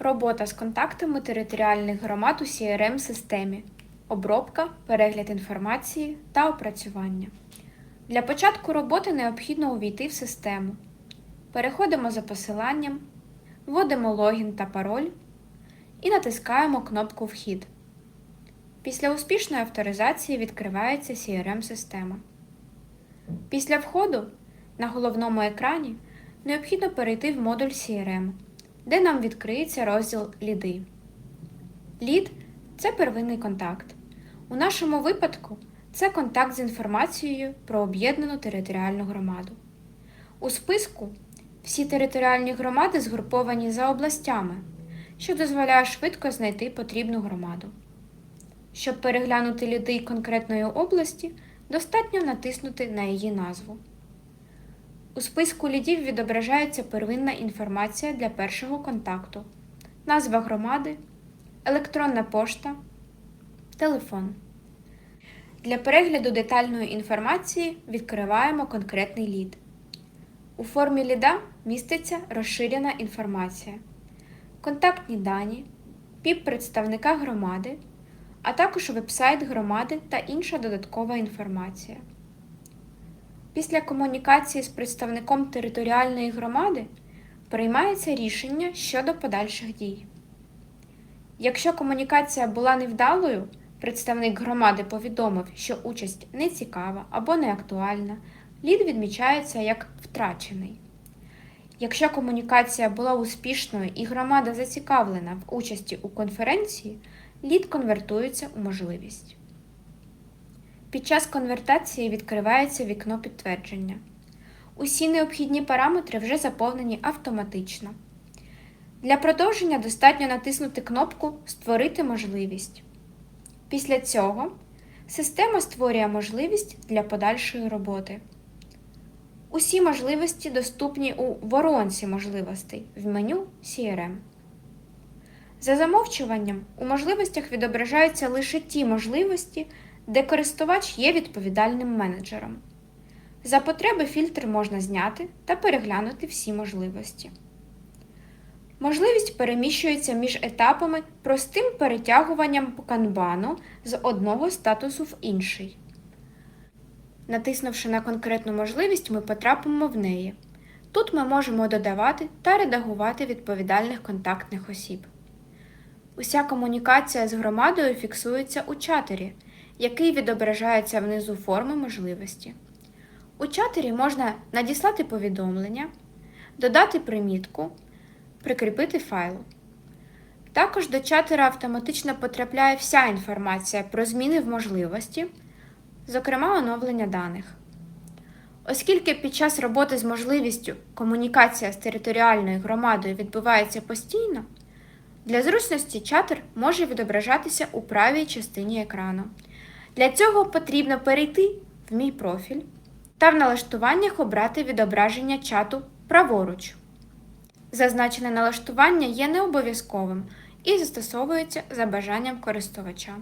Робота з контактами територіальних громад у crm системі обробка, перегляд інформації та опрацювання. Для початку роботи необхідно увійти в систему. Переходимо за посиланням, вводимо логін та пароль і натискаємо кнопку Вхід. Після успішної авторизації відкривається crm система Після входу на головному екрані необхідно перейти в модуль CRM, де нам відкриється розділ Ліди. Лід це первинний контакт. У нашому випадку це контакт з інформацією про об'єднану територіальну громаду. У списку всі територіальні громади згруповані за областями, що дозволяє швидко знайти потрібну громаду. Щоб переглянути ліди конкретної області, достатньо натиснути на її назву. У списку лідів відображається первинна інформація для першого контакту, назва громади, електронна пошта, телефон. Для перегляду детальної інформації відкриваємо конкретний лід. У формі ліда міститься розширена інформація, контактні дані, піп представника громади, а також вебсайт громади та інша додаткова інформація. Після комунікації з представником територіальної громади приймається рішення щодо подальших дій. Якщо комунікація була невдалою, представник громади повідомив, що участь не цікава або не актуальна, лід відмічається як втрачений. Якщо комунікація була успішною і громада зацікавлена в участі у конференції, лід конвертується у можливість. Під час конвертації відкривається вікно підтвердження. Усі необхідні параметри вже заповнені автоматично. Для продовження достатньо натиснути кнопку Створити можливість. Після цього система створює можливість для подальшої роботи. Усі можливості доступні у воронці можливостей в меню CRM. За замовчуванням, у можливостях відображаються лише ті можливості, де користувач є відповідальним менеджером. За потреби фільтр можна зняти та переглянути всі можливості. Можливість переміщується між етапами простим перетягуванням канбану з одного статусу в інший. Натиснувши на конкретну можливість, ми потрапимо в неї. Тут ми можемо додавати та редагувати відповідальних контактних осіб. Уся комунікація з громадою фіксується у чатері, який відображається внизу форми можливості. У чатері можна надіслати повідомлення, додати примітку, прикріпити файл. Також до чатера автоматично потрапляє вся інформація про зміни в можливості, зокрема оновлення даних. Оскільки під час роботи з можливістю комунікація з територіальною громадою відбувається постійно, для зручності чатер може відображатися у правій частині екрану. Для цього потрібно перейти в Мій профіль та в налаштуваннях обрати відображення чату праворуч. Зазначене налаштування є необов'язковим і застосовується за бажанням користувача.